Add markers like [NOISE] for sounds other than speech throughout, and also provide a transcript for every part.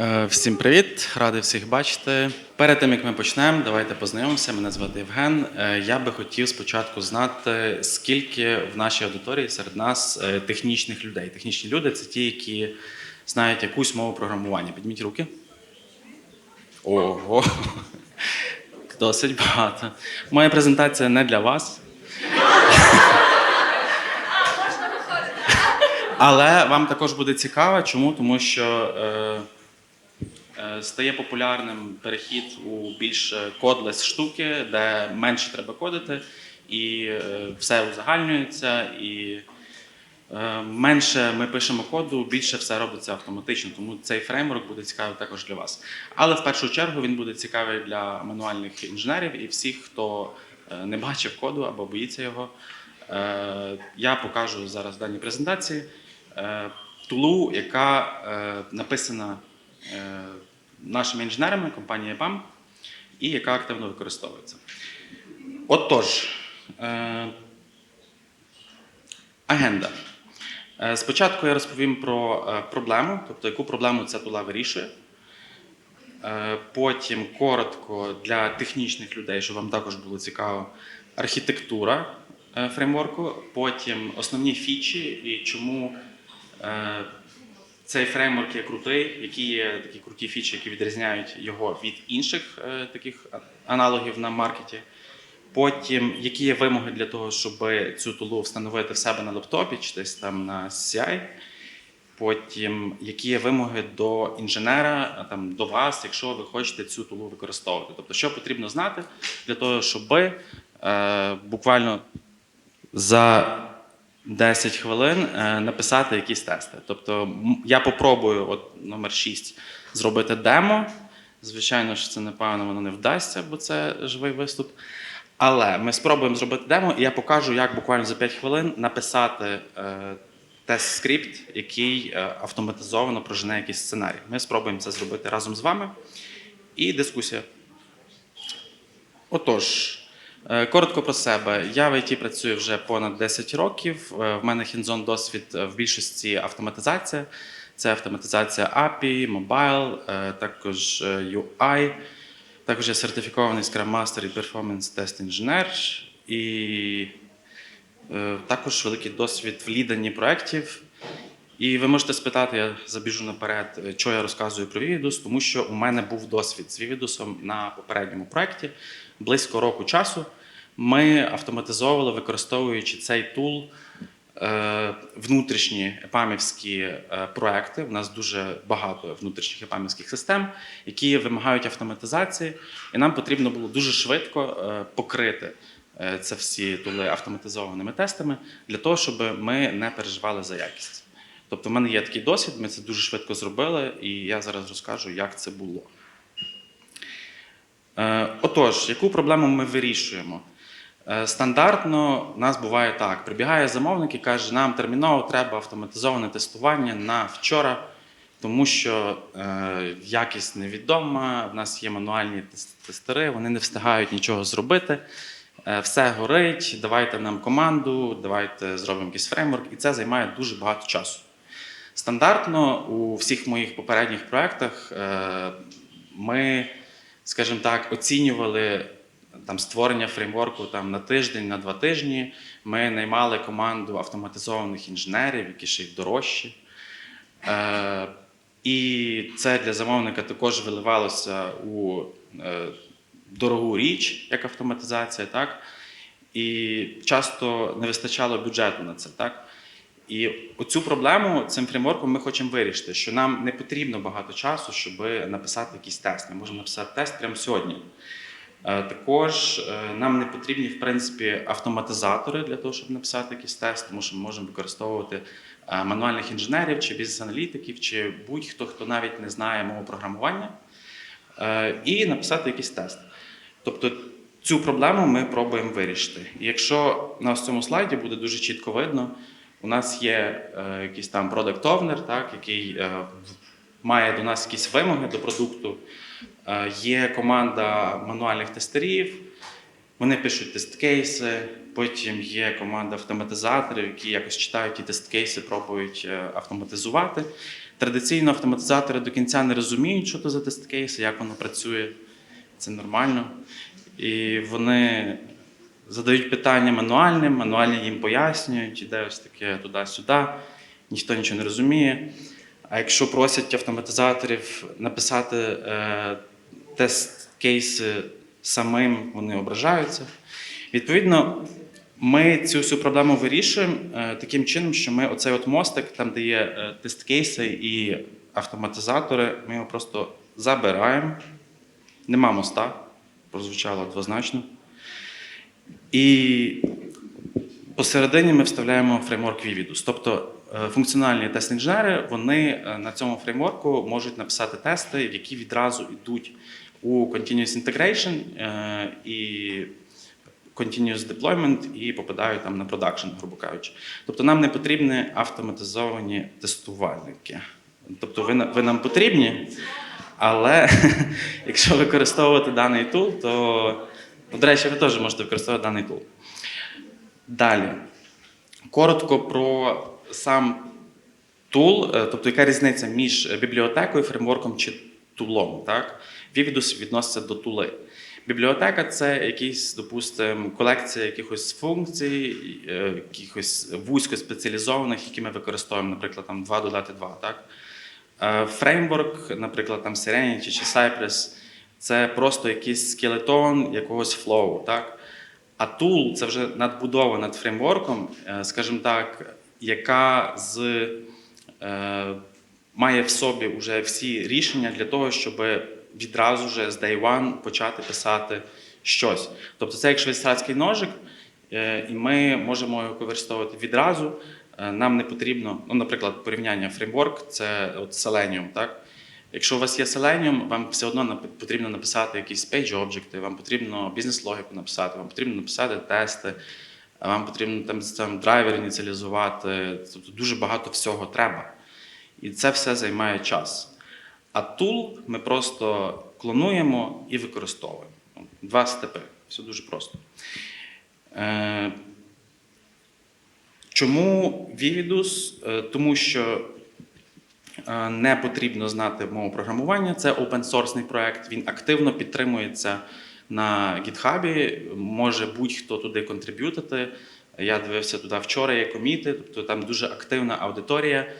Е, Всім привіт, радий всіх бачити. Перед тим як ми почнемо, давайте познайомимося. Мене звати Євген. Е, Я би хотів спочатку знати, скільки в нашій аудиторії серед нас е, технічних людей. Технічні люди це ті, які знають якусь мову програмування. Підніміть руки. Ого, [LAUGHS] досить багато. Моя презентація не для вас. [LAUGHS] Але вам також буде цікаво. Чому? Тому що стає популярним перехід у більш кодлес штуки, де менше треба кодити, і е, все узагальнюється, і е, менше ми пишемо коду, більше все робиться автоматично. Тому цей фреймворк буде цікавий також для вас. Але в першу чергу він буде цікавий для мануальних інженерів і всіх, хто е, не бачив коду або боїться його. Е, Я покажу зараз в даній презентації е, тулу, яка е, написана е, нашими інженерами компанії EPAM і яка активно використовується. Отож, е, агенда. Е, Спочатку я розповім про е, проблему, тобто яку проблему ця тула вирішує. Потім коротко для технічних людей, щоб вам також було цікаво, архітектура фреймворку, потім основні фічі і чому цей фреймворк є крутий, які є такі круті фічі, які відрізняють його від інших е, таких аналогів на маркеті. Потім, які є вимоги для того, щоб цю тулу встановити в себе на лептопі чи десь там на CI. Потім, які є вимоги до інженера, там, до вас, якщо ви хочете цю тулу використовувати. Тобто, що потрібно знати для того, щоб е, буквально за 10 хвилин е, написати якісь тести. Тобто, я попробую, от номер 6, зробити демо. Звичайно ж, це напевно воно не вдасться, бо це живий виступ. Але ми спробуємо зробити демо, і я покажу, як буквально за 5 хвилин написати е, тест-скрипт, який е, автоматизовано прожене якийсь сценарій. Ми спробуємо це зробити разом з вами. І дискусія. Отож, коротко про себе. Я в ІТ працюю вже понад 10 років. Е, В мене хінзон досвід е, в більшості автоматизація. Це автоматизація API, Mobile, е, також е, UI. Також я сертифікований Scrum Master і Performance Test Engineer. І е, також великий досвід в ліданні проєктів. І ви можете спитати, я забіжу наперед, е, що я розказую про Vividus, тому що у мене був досвід з Vividus на попередньому проєкті. Близько року часу ми автоматизовували, використовуючи цей тул, е, внутрішні епамівські е, проекти. У нас дуже багато внутрішніх епамівських систем, які вимагають автоматизації, і нам потрібно було дуже швидко покрити це всі тули автоматизованими тестами для того, щоб ми не переживали за якість. Тобто, в мене є такий досвід, ми це дуже швидко зробили, і я зараз розкажу, як це було. Е, Отож, яку проблему ми вирішуємо? Е, Стандартно в нас буває так: прибігає замовник і каже, нам терміново треба автоматизоване тестування на вчора, тому що е, якість невідома, в нас є мануальні тес- тестери, вони не встигають нічого зробити. Все горить, давайте нам команду, давайте зробимо якийсь фреймворк, і це займає дуже багато часу. Стандартно у всіх моїх попередніх проєктах е, ми, скажімо так, оцінювали там, створення фреймворку там, на тиждень, на два тижні. Ми наймали команду автоматизованих інженерів, які ще й дорожчі. Е, і це для замовника також виливалося у е, дорогу річ, як автоматизація, так? І часто не вистачало бюджету на це. Так? І оцю проблему цим фреймворком ми хочемо вирішити, що нам не потрібно багато часу, щоб написати якийсь тест. Ми можемо написати тест прямо сьогодні. Е, Також е, нам не потрібні, в принципі, автоматизатори для того, щоб написати якийсь тест, тому що ми можемо використовувати е, мануальних інженерів чи бізнес-аналітиків, чи будь-хто, хто навіть не знає мову програмування, і написати якийсь тест. Тобто цю проблему ми пробуємо вирішити. І якщо на цьому слайді буде дуже чітко видно, у нас є е, якийсь там так, який е, має до нас якісь вимоги до продукту. Е, Є команда мануальних тестерів, вони пишуть тест-кейси, потім є команда автоматизаторів, які якось читають ті тест-кейси, пробують е, автоматизувати. Традиційно автоматизатори до кінця не розуміють, що це за тест-кейси, як воно працює. Це нормально. І вони задають питання мануальним, мануальні їм пояснюють, іде ось таке туди-сюди, ніхто нічого не розуміє. А якщо просять автоматизаторів написати е, тест-кейси самим, вони ображаються. Відповідно, ми цю всю проблему вирішуємо е, таким чином, що ми оцей от мостик, там, де є е, тест-кейси і автоматизатори, ми його просто забираємо. Нема моста, прозвучало двозначно. І посередині ми вставляємо фреймворк Vividus. Тобто е, функціональні тест-інженери вони е, на цьому фреймворку можуть написати тести, які відразу йдуть у Continuous Integration е, і Continuous Deployment і попадають там на продакшн, грубо кажучи. Тобто нам не потрібні автоматизовані тестувальники. Тобто ви, ви нам потрібні, але [LAUGHS] якщо використовувати даний тул, то, до речі, ви теж можете використовувати даний тул. Далі. Коротко про сам тул, е, тобто яка різниця між бібліотекою, фреймворком чи тулом. Так? Vividus відноситься до тули. Бібліотека це якісь, допустимо, колекція якихось функцій, е, якихось вузько спеціалізованих, які ми використовуємо, наприклад, там 2 додати 2. Так? Е, Фреймворк, наприклад, там Serenity чи Cypress, це просто якийсь скелетон якогось флоу. Так? А tool це вже надбудова над фреймворком, е, скажімо так, яка з, е, має в собі вже всі рішення для того, щоб відразу вже з day one почати писати щось. Тобто це як швейцарський ножик, е, і ми можемо його використовувати відразу. Е, Нам не потрібно, ну, наприклад, порівняння фреймворк це от Selenium, так? Якщо у вас є Selenium, вам все одно потрібно написати якісь page objects, вам потрібно бізнес-логіку написати, вам потрібно написати тести, вам потрібно там, там драйвер ініціалізувати. Тобто дуже багато всього треба. І це все займає час. А тул ми просто клонуємо і використовуємо. Два степи. Все дуже просто. Е, Чому Vividus? Е, Тому що не потрібно знати мову програмування. Це open-source проект. Він активно підтримується на GitHub. Може будь-хто туди контриб'ютити. Я дивився туди вчора, є коміти, тобто там дуже активна аудиторія.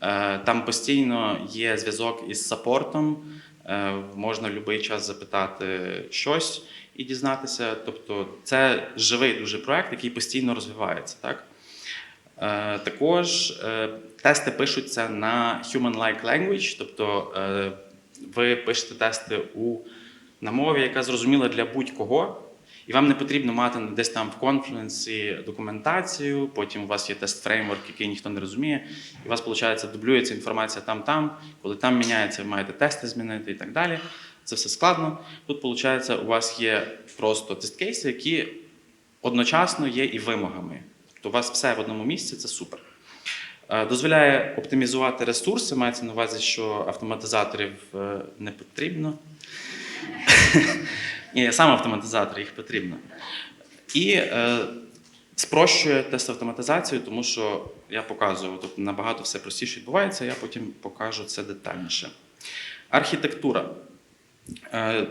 Е, Там постійно є зв'язок із саппортом. Е, Можна в будь-який час запитати щось і дізнатися. Тобто, це живий дуже проект, який постійно розвивається. Так? Е, Також е, тести пишуться на human-like language, тобто е, ви пишете тести у, на мові, яка зрозуміла для будь-кого, і вам не потрібно мати десь там в конференції документацію, потім у вас є тест-фреймворк, який ніхто не розуміє, і у вас, виходить, дублюється інформація там-там, коли там міняється, ви маєте тести змінити і так далі. Це все складно. Тут, виходить, у вас є просто тест-кейси, які одночасно є і вимогами. Тобто у вас все в одному місці, це супер. Е, Дозволяє оптимізувати ресурси, мається на увазі, що автоматизаторів е, не потрібно. [LAUGHS] Ні, сам автоматизатор, їх потрібно. І е, спрощує тест автоматизацію, тому що я показую, тобто набагато все простіше відбувається, я потім покажу це детальніше. Архітектура. Е,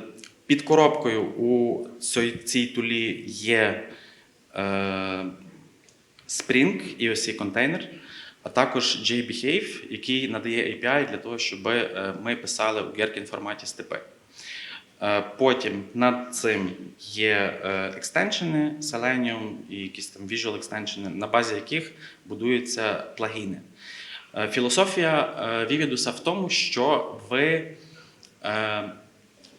Під коробкою у цій, цій тулі є е, Spring і цей контейнер, а також JBehave, який надає API для того, щоб е, ми писали у Gherkin форматі степи. Потім над цим є е, екстеншени Selenium і якісь там visual екстеншени, на базі яких будуються плагіни. Е, Філософія Vividus в тому, що ви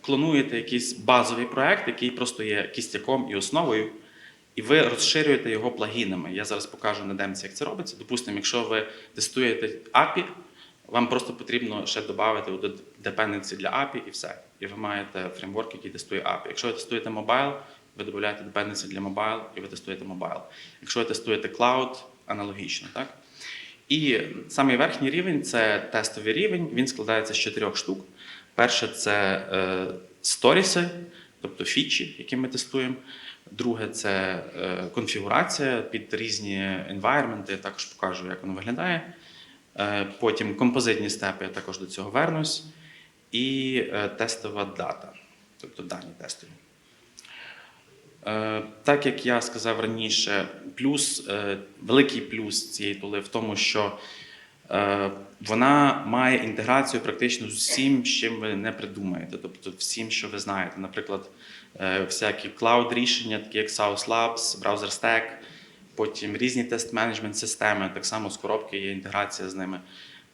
клонуєте якийсь базовий проект, який просто є кістяком і основою, і ви розширюєте його плагінами. Я зараз покажу на демці, як це робиться. Допустимо, якщо ви тестуєте API, вам просто потрібно ще додати у dependency для API і все. І ви маєте фреймворк, який тестує API. Якщо ви тестуєте mobile, ви додаєте dependency для mobile і ви тестуєте mobile. Якщо ви тестуєте cloud, аналогічно, так? І самий верхній рівень це тестовий рівень. Він складається з чотирьох штук. Перше це е, сторіси, тобто фічі, які ми тестуємо. Друге це е, конфігурація під різні environment. Я також покажу, як воно виглядає. Е, Потім композитні степи, я також до цього вернусь. І е, тестова дата, тобто дані тестові. Так як я сказав раніше, плюс, великий плюс цієї тули в тому, що вона має інтеграцію практично з усім, чим ви не придумаєте, тобто всім, що ви знаєте. Наприклад, всякі клауд-рішення, такі як South Labs, Browser Stack, потім різні тест-менеджмент системи, так само з коробки є інтеграція з ними.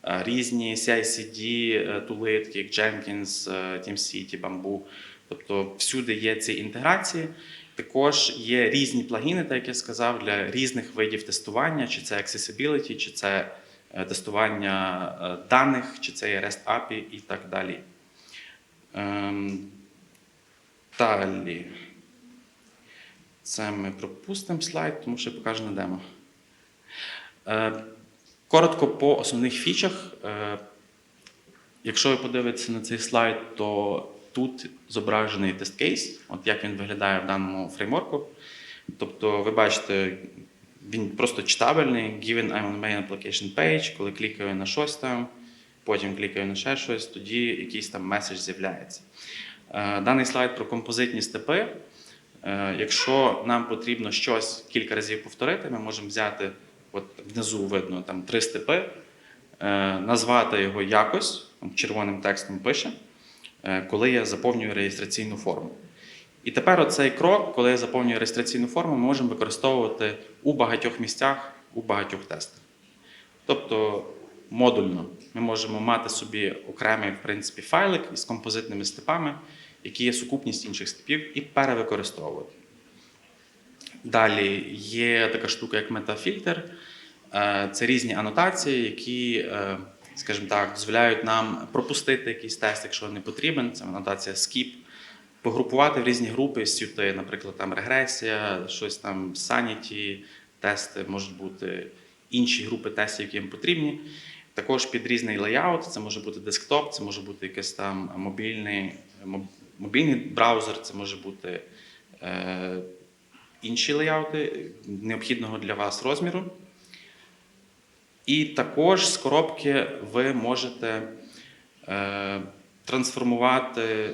Е, Різні CI-CD е, тули, такі як Jenkins, е, TeamCity, Bamboo. Тобто всюди є ці інтеграції. Також є різні плагіни, так як я сказав, для різних видів тестування, чи це accessibility, чи це е, тестування е, даних, чи це є REST API і так далі. Далі. Це ми пропустимо слайд, тому що покажу на демо. Е, Коротко по основних фічах. Е, Якщо ви подивитеся на цей слайд, то тут зображений тест-кейс, от як він виглядає в даному фреймворку. Тобто, ви бачите, він просто читабельний. Given I'm on main application page, коли клікаю на щось там, потім клікаю на ще щось, тоді якийсь там меседж з'являється. Е, Даний слайд про композитні степи. Е, Якщо нам потрібно щось кілька разів повторити, ми можемо взяти, от внизу видно там три степи, е, назвати його якось, червоним текстом пише, коли я заповнюю реєстраційну форму. І тепер оцей крок, коли я заповнюю реєстраційну форму, ми можемо використовувати у багатьох місцях, у багатьох тестах. Тобто модульно ми можемо мати собі окремий в принципі, файлик із композитними степами, які є сукупність інших степів, і перевикористовувати. Далі є така штука, як метафільтр. Е, Це різні анотації, які, е, скажімо так, дозволяють нам пропустити якийсь тест, якщо не потрібен. Це анотація skip. Погрупувати в різні групи сюти, наприклад, там регресія, щось там sanity, тести можуть бути інші групи тестів, які їм потрібні. Також під різний леяут, це може бути десктоп, це може бути якийсь там мобільний, моб- мобільний браузер, це може бути е, інші леяути необхідного для вас розміру. І також з коробки ви можете е, трансформувати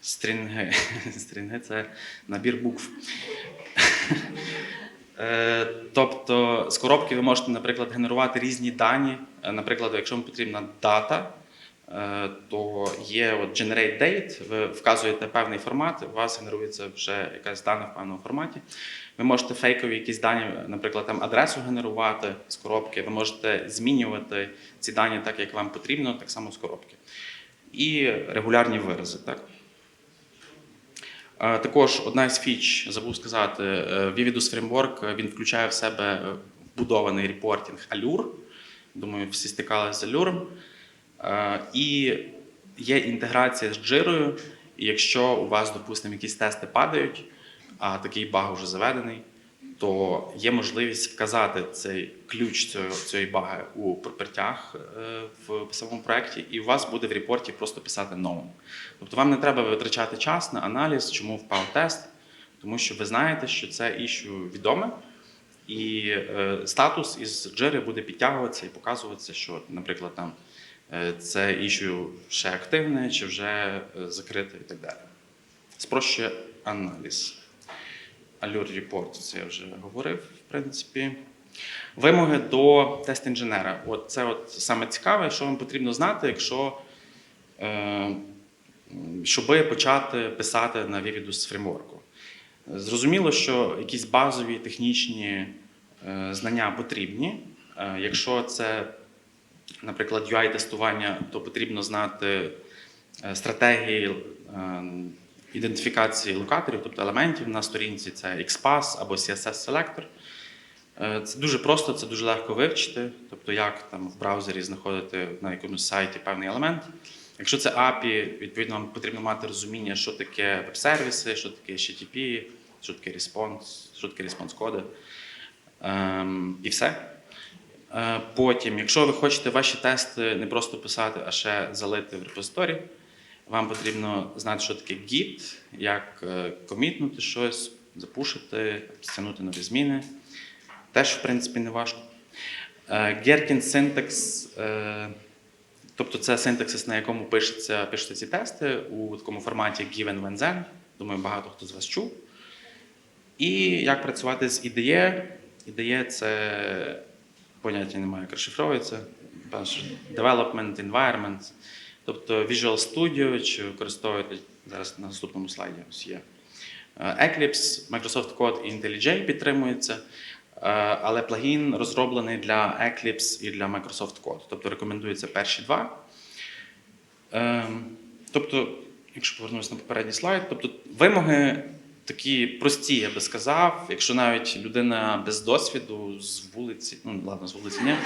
стрінги. [LAUGHS] Стрінги це набір букв. Е, Тобто з коробки ви можете, наприклад, генерувати різні дані. Е, Наприклад, якщо вам потрібна дата, то є от generate date, ви вказуєте певний формат, у вас генерується вже якась дана в певному форматі. Ви можете фейкові якісь дані, наприклад, там адресу генерувати з коробки, ви можете змінювати ці дані так, як вам потрібно, так само з коробки. І регулярні вирази. Так? Е, Також одна із фіч, забув сказати, е, Vividus Framework е, він включає в себе е, вбудований репортінг Allure. Думаю, всі стикалися з Allure. Е, І є інтеграція з Jira. І якщо у вас, допустимо, якісь тести падають, а такий баг вже заведений, то є можливість вказати цей ключ цієї баги у пропертях е, в самому проєкті, і у вас буде в репорті просто писати known. Тобто вам не треба витрачати час на аналіз, чому впав тест, тому що ви знаєте, що це іщу відоме, і е, статус із джири буде підтягуватися і показуватися, що, наприклад, там це іщу ще активне чи вже е, закрите і так далі. Спрощує аналіз. Allure Report, це я вже говорив, в принципі. Вимоги до тест-інженера. От це от саме цікаве, що вам потрібно знати, якщо е, щоби почати писати на Vividus фреймворку. Зрозуміло, що якісь базові технічні е, знання потрібні. Е, Якщо це, наприклад, UI-тестування, то потрібно знати е, стратегії е, ідентифікації локаторів, тобто елементів на сторінці, це XPath або CSS-селектор. Е, Це дуже просто, це дуже легко вивчити, тобто як там в браузері знаходити на якомусь сайті певний елемент. Якщо це API, відповідно, вам потрібно мати розуміння, що таке веб-сервіси, що таке HTTP, що таке response, що таке response коди. Ем, і все. Е, Потім, якщо ви хочете ваші тести не просто писати, а ще залити в репозиторі, вам потрібно знати, що таке Git, як е, комітнути щось, запушити, стягнути нові зміни. Теж, в принципі, не важко. Gherkin е, тобто це синтаксис, на якому пишеться, пишуться ці тести у такому форматі given when then. Думаю, багато хто з вас чув. І як працювати з IDE. IDE – це поняття немає, як розшифровується. Development Environment, тобто Visual Studio, чи використовуєте зараз на наступному слайді ось є. Е, Eclipse, Microsoft Code і IntelliJ підтримується, е, але плагін розроблений для Eclipse і для Microsoft Code. Тобто рекомендується перші два. Ем, Тобто, якщо повернутися на попередній слайд, тобто вимоги такі прості, я би сказав. Якщо навіть людина без досвіду з вулиці, ну ладно, з вулиці ні. [LAUGHS]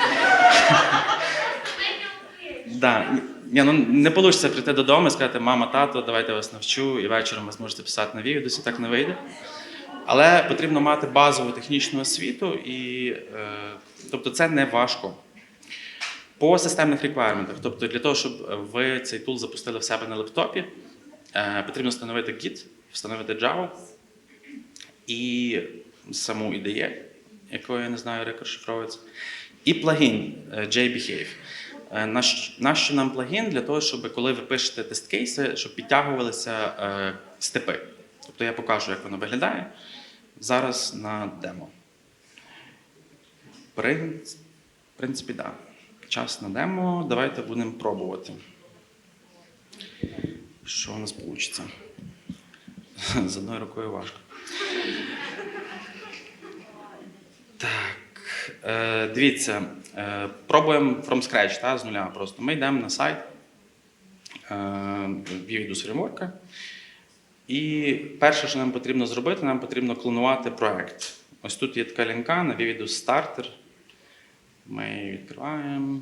Да. Ні, ну, не вийде прийти додому і сказати, мама, тато, давайте я вас навчу, і вечором ви зможете писати на Вівідусі, так не вийде. Але потрібно мати базову технічну освіту, і, е, тобто це не важко. По системних реквайрментах, тобто для того, щоб ви цей тул запустили в себе на лептопі, е, потрібно встановити Git, встановити Java і саму IDE, якою я не знаю, як розшифровується, і плагін е, JBehave. Е, Нащо нам плагін? Для того, щоб коли ви пишете тест-кейси, щоб підтягувалися е, степи. Тобто я покажу, як воно виглядає зараз на демо. В принципі, так. Да. Час на демо. Давайте будемо пробувати. Що у нас вийде? З одною рукою важко. Так, е, дивіться, е, пробуємо from scratch, та, з нуля просто. Ми йдемо на сайт е, Vividus Framework. І перше, що нам потрібно зробити, нам потрібно клонувати проект. Ось тут є така лінка на Vividus Starter. Ми її відкриваємо.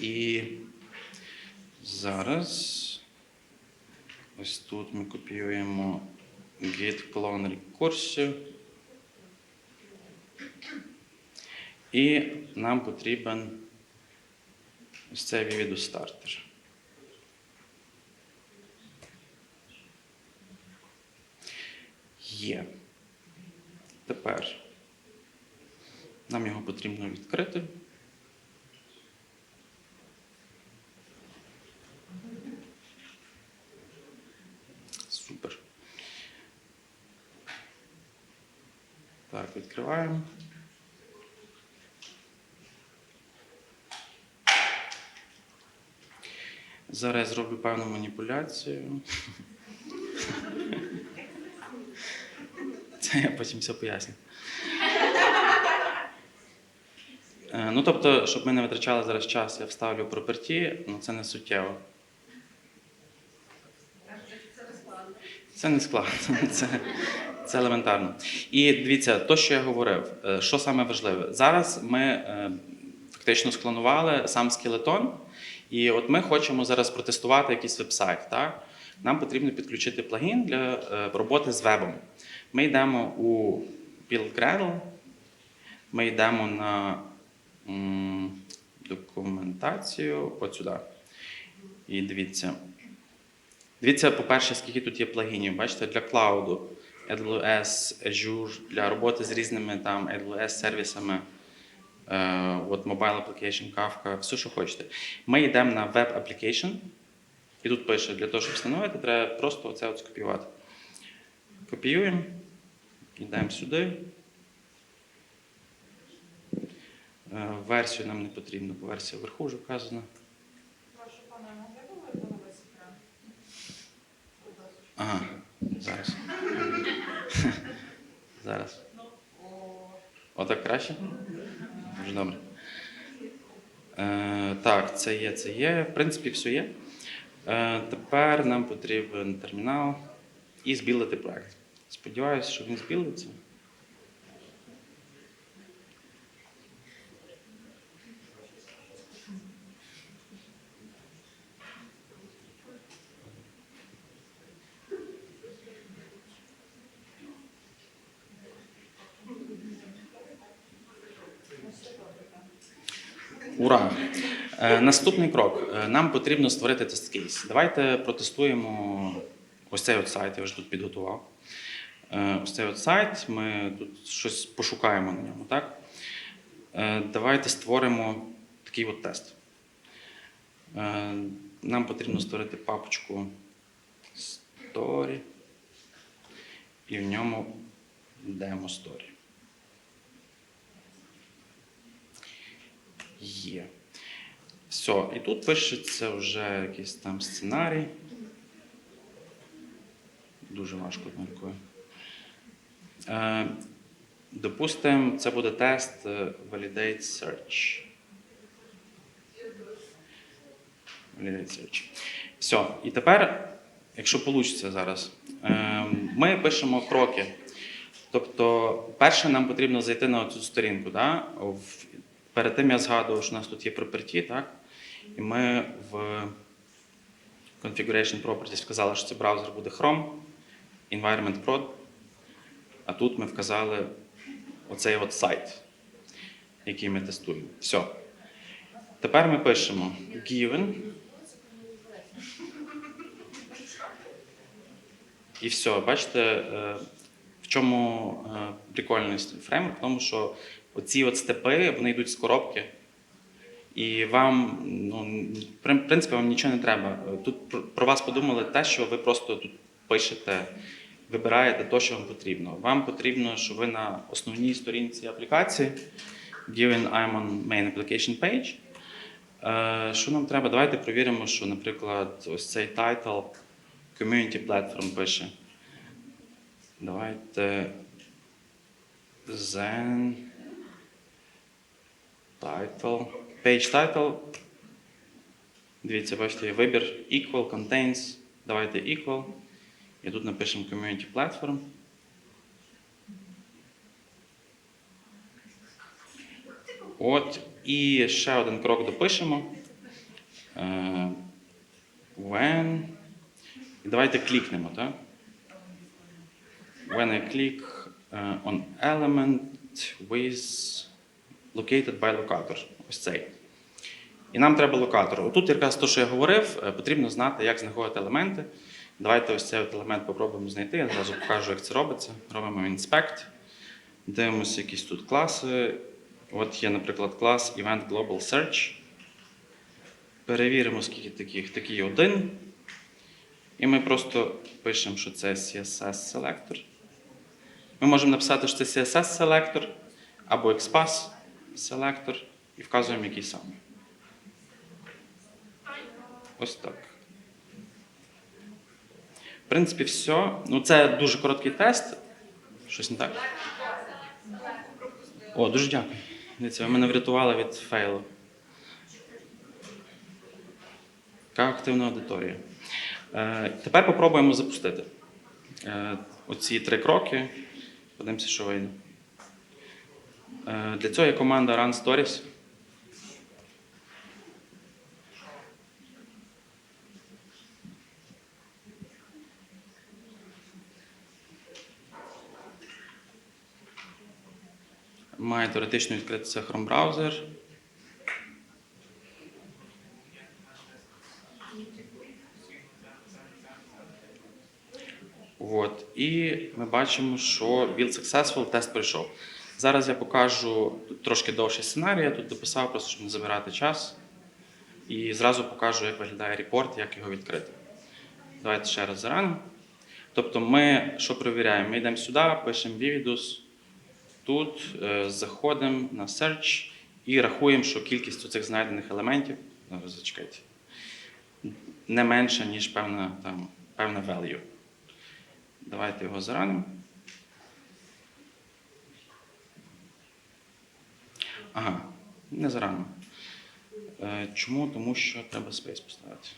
І зараз ось тут ми копіюємо git clone рекурсію. І нам потрібен ось цей Vividus Starter. Є. Тепер нам його потрібно відкрити. Супер. Так, відкриваємо. Зараз я зроблю певну маніпуляцію. Це я потім все поясню. Е, Ну, тобто, щоб ми не витрачали зараз час, я вставлю проперті, ну це не суттєво. Це не складно, це, це елементарно. І дивіться, то, що я говорив, е, що саме важливе. Зараз ми е, фактично склонували сам скелетон, і от ми хочемо зараз протестувати якийсь веб-сайт. Так? Нам потрібно підключити плагін для е, роботи з вебом. Ми йдемо у Build ми йдемо на документацію, от сюди. І дивіться. Дивіться, по-перше, скільки тут є плагінів. Бачите, для клауду, AWS, Azure, для роботи з різними там AWS сервісами, е, от Mobile Application, Kafka, все, що хочете. Ми йдемо на Web Application, і тут пише, для того, щоб встановити, треба просто оце от скопіювати. Копіюємо, йдемо сюди. Е, Версію нам не потрібно, бо версія вверху вже вказана. Прошу пане, могли б ви ласка. Ага, зараз. [LAUGHS] Зараз. Отак краще? Дуже добре. Е, так, це є, це є. В принципі, все є. Е, тепер нам потрібен термінал і збілити проект. Сподіваюся, що він збілиться. Ура! Е, наступний крок. Е, Нам потрібно створити тест-кейс. Давайте протестуємо ось цей от сайт, я вже тут підготував. Е, Ось цей от сайт, ми тут щось пошукаємо на ньому, так? Давайте створимо такий от тест. Нам потрібно створити папочку Story і в ньому Demo Story. Є. Все, і тут пишеться вже якийсь там сценарій. Дуже важко міркую. Е, Допустимо, це буде тест е, Validate Search. Validate Search. Все. І тепер, якщо вийде зараз, е, ми пишемо кроки. Тобто, перше, нам потрібно зайти на цю сторінку. Да? Перед тим я згадував, що у нас тут є property, так? І ми в Configuration Properties вказали, що цей браузер буде Chrome, Environment Prod. А тут ми вказали оцей от сайт, який ми тестуємо. Все. Тепер ми пишемо given. І все, бачите, е, в чому е, прикольність фреймворк? В тому, що оці от степи вони йдуть з коробки, і вам, ну, в принципі, вам нічого не треба. Тут про- вас подумали те, що ви просто тут пишете, вибираєте те, що вам потрібно. Вам потрібно, щоб ви на основній сторінці аплікації, given I'm on main application page. Е, Що нам треба? Давайте перевіримо, що, наприклад, ось цей title Community Platform пише. Давайте Zen title. Page title. Дивіться, бачите, є вибір equal contains. Давайте equal. І тут напишемо Community Platform. От, і ще один крок допишемо. Е, When. І давайте клікнемо, так? When I click uh, on element with located by locator. Ось цей. І нам треба локатор. Отут якраз те, що я говорив, е, потрібно знати, як знаходити елементи. Давайте ось цей елемент попробуємо знайти. Я зразу покажу, як це робиться. Робимо inspect. Дивимося якісь тут класи. От є, наприклад, клас Event Global Search. Перевіримо, скільки таких. Такий один. І ми просто пишемо, що це CSS селектор. Ми можемо написати, що це CSS селектор або XPath селектор і вказуємо, який саме. Ось так. В принципі, все. Ну, це дуже короткий тест. Щось не так? О, дуже дякую. Дивіться, ви мене врятували від фейлу. Яка активна аудиторія. Е, тепер попробуємо запустити е, оці три кроки. Подивимося, що вийде. Е, для цього є команда Run Stories. Має теоретично відкритися Chrome браузер. І ми бачимо, що Build Successful тест пройшов. Зараз я покажу трошки довший сценарій, я тут дописав, просто щоб не забирати час. І зразу покажу, як виглядає репорт, як його відкрити. Давайте ще раз заранимо. Тобто ми що перевіряємо? Ми йдемо сюди, пишемо Vividus, тут е, заходимо на Search і рахуємо, що кількість цих знайдених елементів, зараз зачекайте, не менша, ніж певна, там, певна value. Давайте його заранимо. Ага, не зарано. Е, Чому? Тому що треба спейс поставити.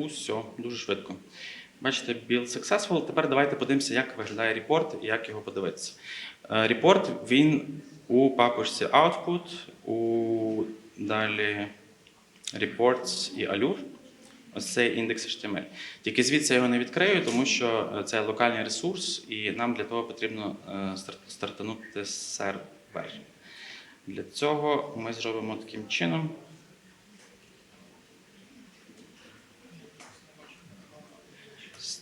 Усьо, дуже швидко. Бачите, build successful. Тепер давайте подивимося, як виглядає репорт і як його подивитися. Е, Репорт він у папочці Output, у далі Reports і Allure. ось цей індекс HTML. Тільки звідси я його не відкрию, тому що е, це локальний ресурс, і нам для того потрібно е, стартанути сервер. Для цього ми зробимо таким чином.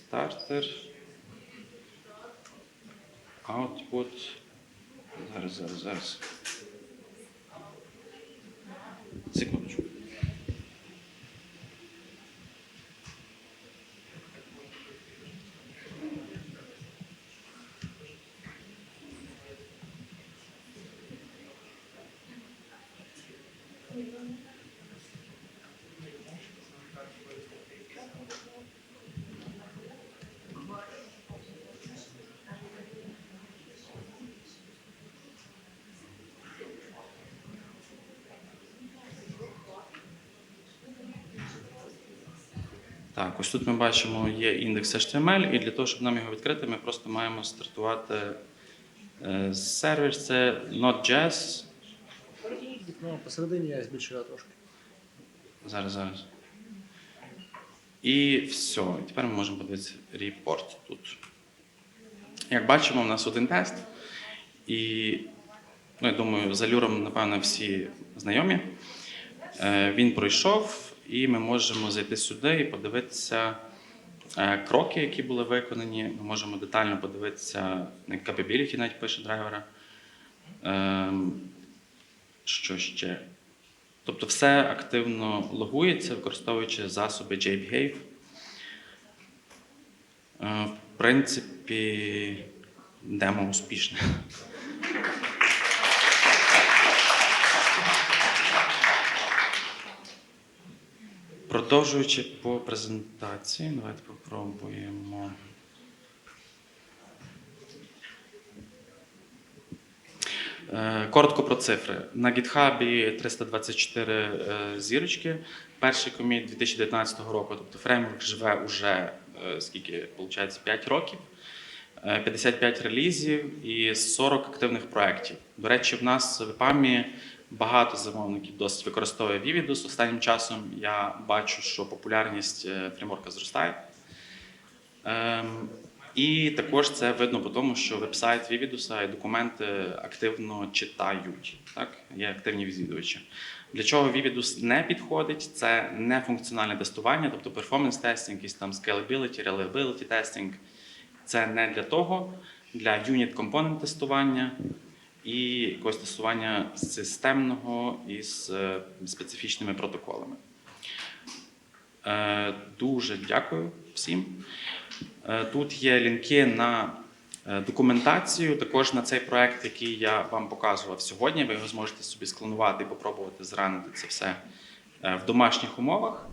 Стартер. Output. Зараз, зараз, зараз. Секундочку. Так, ось тут ми бачимо, є індекс HTML, і для того, щоб нам його відкрити, ми просто маємо стартувати е, сервер. Це Node.js. Ну, посередині я збільшила трошки. Зараз, зараз. І все. І тепер ми можемо подивитися репорт тут. Як бачимо, у нас один тест. І ну, я думаю, з алюром, напевно, всі знайомі. Е, Він пройшов, і ми можемо зайти сюди і подивитися е, кроки, які були виконані. Ми можемо детально подивитися на capability, навіть пише драйвера. Ем, Що ще? Тобто все активно логується, використовуючи засоби JBehave. Е, В принципі, демо успішне. Продовжуючи по презентації, давайте попробуємо. Е, Коротко про цифри. На GitHub 324 е, зірочки. Перший коміт 2019 року, тобто фреймворк живе уже е, скільки, виходить, 5 років. Е, 55 релізів і 40 активних проєктів. До речі, в нас в ПАМі багато замовників досить використовує Vividus. Останнім часом я бачу, що популярність е, фреймворка зростає. Ем, і також це видно по тому, що веб-сайт Vividus і документи активно читають. Так? Є активні відвідувачі. Для чого Vividus не підходить? Це не функціональне тестування, тобто performance testing, якийсь там scalability, reliability testing. Це не для того, для unit компонент тестування і якогось тестування системного із е, специфічними протоколами. Е, Дуже дякую всім. Е, Тут є лінки на документацію, також на цей проект, який я вам показував сьогодні. Ви його зможете собі склонувати і попробувати зранити це все в домашніх умовах.